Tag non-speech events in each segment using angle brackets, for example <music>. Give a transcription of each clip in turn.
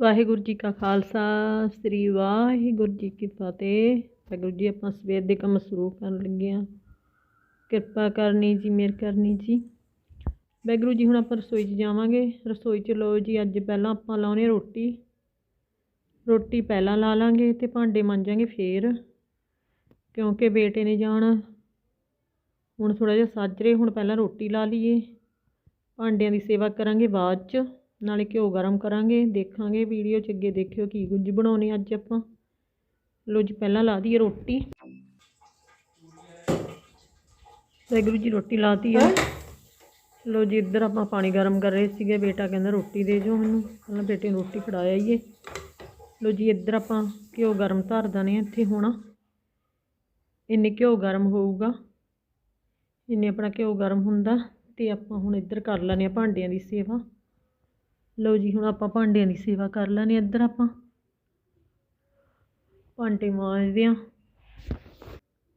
ਵਾਹਿਗੁਰੂ ਜੀ ਕਾ ਖਾਲਸਾ, ਸ੍ਰੀ ਵਾਹਿਗੁਰੂ ਜੀ ਕੀ ਫਤਿਹ। ਵਾਹਿਗੁਰੂ ਜੀ, ਆਪਾਂ ਸਵੇਰ ਦੇ ਕੰਮ ਸ਼ੁਰੂ ਕਰਨ ਲੱਗੇ ਹਾਂ। ਕਿਰਪਾ ਕਰਨੀ ਜੀ, ਮਿਹਰ ਕਰਨੀ ਜੀ। ਵਾਹਿਗੁਰੂ ਜੀ, ਹੁਣ ਆਪਾਂ ਰਸੋਈ 'ਚ ਜਾਵਾਂਗੇ। ਰਸੋਈ 'ਚ ਲਓ ਜੀ, ਅੱਜ ਪਹਿਲਾਂ ਆਪਾਂ ਲਾਉਣੇ ਰੋਟੀ। ਰੋਟੀ ਪਹਿਲਾਂ ਲਾ ਲਾਂਗੇ ਤੇ ਭਾਂਡੇ ਮਾਂਜਾਂਗੇ ਫੇਰ, ਕਿਉਂਕਿ ਬੇਟੇ ਨੇ ਜਾਣਾ। ਹੁਣ ਥੋੜਾ ਜਿਹਾ ਸੱਜ ਰਹੇ ਹੁਣ ਪਹਿਲਾਂ ਰੋਟੀ ਲਾ ਲਈਏ। ਭਾਂਡਿਆਂ ਦੀ ਸੇਵਾ ਕਰਾਂਗੇ ਬਾਅਦ 'ਚ। ਨਾਲੇ ਘਿਓ ਗਰਮ ਕਰਾਂਗੇ, ਦੇਖਾਂਗੇ ਵੀਡੀਓ 'ਚ ਅੱਗੇ ਦੇਖਿਓ ਕੀ ਕੁਝ ਬਣਾਉਣੇ ਅੱਜ ਆਪਾਂ। ਲੋ ਜੀ, ਪਹਿਲਾਂ ਲਾ ਦਈਏ ਰੋਟੀ। ਵਾਹਿਗੁਰੂ ਜੀ ਰੋਟੀ ਲਾਤੀ ਆ। ਲੋ ਜੀ, ਇੱਧਰ ਆਪਾਂ ਪਾਣੀ ਗਰਮ ਕਰ ਰਹੇ ਸੀਗੇ, ਬੇਟਾ ਕਹਿੰਦਾ ਰੋਟੀ ਦੇ ਜੋ ਮੈਨੂੰ। ਪਹਿਲਾਂ ਬੇਟੇ ਨੂੰ ਰੋਟੀ ਫੜਾਇਆ ਈਏ ਲੋ ਜੀ, ਇੱਧਰ ਆਪਾਂ ਘਿਓ ਗਰਮ ਧਰ ਦਨੇ ਇੱਥੇ ਹੋਣਾ। ਇੰਨੇ ਘਿਓ ਗਰਮ ਹੋਊਗਾ। ਇੰਨੇ ਆਪਣਾ ਘਿਓ ਗਰਮ ਹੁੰਦਾ ਤੇ ਆਪਾਂ ਹੁਣ ਇੱਧਰ ਕਰ ਲੈਣੇ ਆ ਭਾਂਡਿਆਂ ਦੀ ਸੇਵਾ। ਲਓ ਜੀ, ਹੁਣ ਆਪਾਂ ਭਾਂਡਿਆਂ ਦੀ ਸੇਵਾ ਕਰ ਲੈਣੇ ਇੱਧਰ ਆਪਾਂ। ਭਾਂਡੇ ਮਾਂਜਦੇ ਆ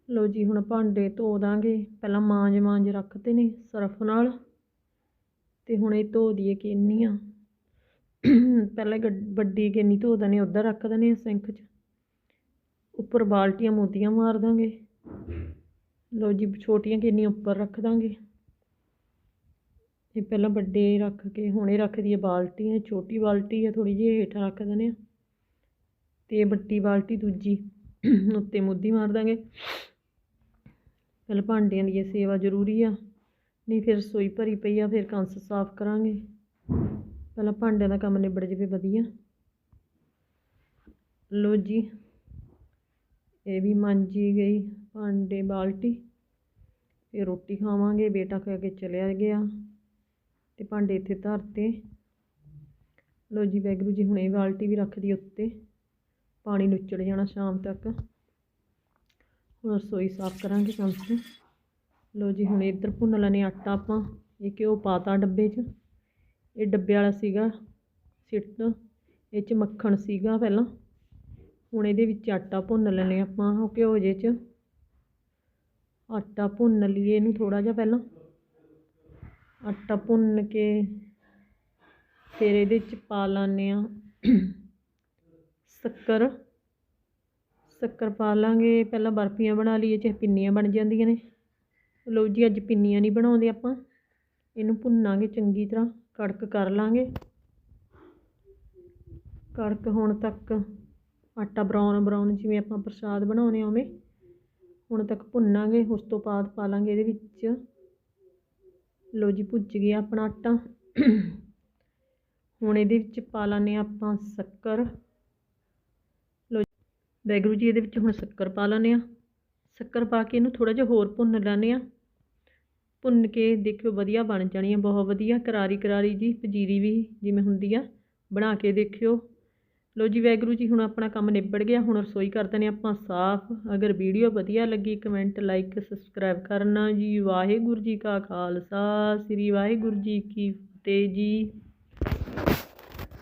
ਲਓ ਜੀ, ਹੁਣ ਭਾਂਡੇ ਧੋ ਦਾਂਗੇ। ਪਹਿਲਾਂ ਮਾਂਜ ਮਾਂਜ ਰੱਖਦੇ ਨੇ ਸਰਫ ਨਾਲ। ਤੇ ਹੁਣ ਇਹ ਧੋ ਦਈਏ ਆ। ਪਹਿਲਾਂ ਗੱਡ- ਵੱਡੀ ਕਿੰਨੀ ਧੋ ਦਨੇ ਉੱਧਰ ਰੱਖ ਦਨੇ ਆ ਸਿੰਕ 'ਚ। ਉੱਪਰ ਬਾਲਟੀਆਂ ਮੋਤੀਆਂ ਮਾਰ ਦਾਂਗੇ। ਲਓ ਜੀ, ਛੋਟੀਆਂ ਕਿੰਨੀਆਂ ਉੱਪਰ ਰੱਖ ਦਾਂਗੇ। ਇਹ ਪਹਿਲਾਂ ਵੱਡੇ ਰੱਖ ਕੇ, ਹੁਣੇ ਰੱਖ ਦਈਏ ਬਾਲਟੀ ਹੈ ਛੋਟੀ ਬਾਲਟੀ ਹੈ ਥੋੜ੍ਹੀ ਜਿਹੀ ਹੇਠਾਂ ਰੱਖ ਦਿੰਦੇ ਆ ਅਤੇ ਇਹ ਵੱਡੀ ਬਾਲਟੀ ਦੂਜੀ <clears throat> ਉੱਤੇ ਮੁੱਦੀ ਮਾਰ ਦਾਂਗੇ। ਪਹਿਲਾਂ ਭਾਂਡਿਆਂ ਦੀ ਇਹ ਸੇਵਾ ਜ਼ਰੂਰੀ ਆ, ਨਹੀਂ ਫਿਰ ਰਸੋਈ ਭਰੀ ਪਈ ਆ, ਫਿਰ ਕੰਸ ਸਾਫ਼ ਕਰਾਂਗੇ। ਪਹਿਲਾਂ ਭਾਂਡਿਆਂ ਦਾ ਕੰਮ ਨਿਬੜ ਜਾਵੇ ਵਧੀਆ। ਲੋ ਜੀ, ਇਹ ਵੀ ਮਾਂਜੀ ਗਈ ਭਾਂਡੇ, ਬਾਲਟੀ। ਫਿਰ ਰੋਟੀ ਖਾਵਾਂਗੇ, ਬੇਟਾ ਖਾ ਕੇ ਚਲਿਆ ਗਿਆ। ਤੇ ਭਾਂਡੇ ਇੱਥੇ ਧਰਤੇ ਲੋ ਜੀ ਵੈਗਰੂ ਜੀ, ਹੁਣੇ ਬਾਲਟੀ ਵੀ ਰੱਖ ਦੀ ਉੱਤੇ। ਪਾਣੀ ਨੁੱਚੜ ਜਾਣਾ ਸ਼ਾਮ ਤੱਕ। ਹੁਣ ਰਸੋਈ ਸਾਫ਼ ਕਰਾਂਗੇ ਕੰਸ ਲੋ ਜੀ, ਹੁਣ ਇੱਧਰ ਭੁੰਨ ਲੈਣੇ ਆਟਾ ਆਪਾਂ। ਇਹ ਘਿਓ ਪਾਤਾ ਡੱਬੇ 'ਚ। ਇਹ ਡੱਬੇ ਵਾਲਾ ਸੀਗਾ ਸਿੱਟ। ਇਹ 'ਚ ਮੱਖਣ ਸੀਗਾ ਪਹਿਲਾਂ। ਹੁਣ ਇਹਦੇ ਵਿੱਚ ਆਟਾ ਭੁੰਨ ਲੈਣੇ ਆਪਾਂ, ਉਹ ਘਿਓ ਜੇ 'ਚ। ਆਟਾ ਭੁੰਨ ਲਈਏ ਇਹਨੂੰ ਥੋੜਾ ਜਿਹਾ ਪਹਿਲਾਂ। ਆਟਾ ਭੁੰਨ ਕੇ ਫਿਰ ਇਹਦੇ 'ਚ ਪਾ ਲੈਂਦੇ ਹਾਂ। ਸ਼ੱਕਰ। ਸ਼ੱਕਰ ਪਾ ਲਾਂਗੇ। ਪਹਿਲਾਂ ਬਰਫੀਆਂ ਬਣਾ ਲਈਏ, ਚਾਹੇ ਪਿੰਨੀਆਂ ਬਣ ਜਾਂਦੀਆਂ ਨੇ। ਲਓ ਜੀ, ਅੱਜ ਪਿੰਨੀਆਂ ਨਹੀਂ ਬਣਾਉਂਦੇ ਆਪਾਂ। ਇਹਨੂੰ ਭੁੰਨਾਂਗੇ ਚੰਗੀ ਤਰ੍ਹਾਂ। ਕੜਕ ਕਰ ਲਾਂਗੇ। ਕੜਕ ਹੋਣ ਤੱਕ ਆਟਾ ਬਰਾਊਨ ਬਰਾਊਨ ਜਿਵੇਂ ਆਪਾਂ ਪ੍ਰਸ਼ਾਦ ਬਣਾਉਨੇ ਆ ਉਵੇਂ। ਹੁਣ ਤੱਕ ਭੁੰਨਾਂਗੇ। ਉਸ ਤੋਂ ਬਾਅਦ ਪਾ ਲਾਂਗੇ ਇਹਦੇ ਵਿੱਚ ਲਓ ਜੀ, ਭੁੱਜ ਗਿਆ ਆਪਣਾ ਆਟਾ। ਹੁਣ ਇਹਦੇ ਵਿੱਚ ਪਾ ਲਾਂਗੇ ਆਪਾਂ ਸ਼ੱਕਰ। ਲੋ ਵੈਗਰੂ ਜੀ, ਇਹਦੇ ਵਿੱਚ ਹੁਣ ਸ਼ੱਕਰ ਪਾ ਲਾਂਗੇ ਆ ਸ਼ੱਕਰ ਪਾ ਕੇ ਇਹਨੂੰ ਥੋੜਾ ਜਿਹਾ ਹੋਰ ਭੁੰਨ ਲੈਂਦੇ ਆ ਭੁੰਨ ਕੇ ਦੇਖਿਓ, ਵਧੀਆ ਬਣ ਜਾਣੀ ਆ, ਬਹੁਤ ਵਧੀਆ। ਕਰਾਰੀ ਕਰਾਰੀ ਜੀ, ਪਜੀਰੀ ਵੀ ਜਿਵੇਂ ਹੁੰਦੀ ਆ, ਬਣਾ ਕੇ ਦੇਖਿਓ। ਲੋ ਜੀ ਵੈਗਰੂ ਜੀ, ਹੁਣ ਆਪਣਾ ਕੰਮ ਨਿਬੜ ਗਿਆ, ਹੁਣ ਰਸੋਈ ਕਰ ਦਨੇ ਆਪਾਂ ਸਾਫ਼। ਅਗਰ ਵੀਡੀਓ ਵਧੀਆ ਲੱਗੀ, ਕਮੈਂਟ, ਲਾਈਕ, ਸਬਸਕ੍ਰਾਈਬ ਕਰਨਾ ਜੀ। ਵਾਹਿਗੁਰੂ ਜੀ ਕਾ ਖਾਲਸਾ, ਸ੍ਰੀ ਵਾਹਿਗੁਰੂ ਜੀ ਕੀ ਫਤਿਹ ਜੀ।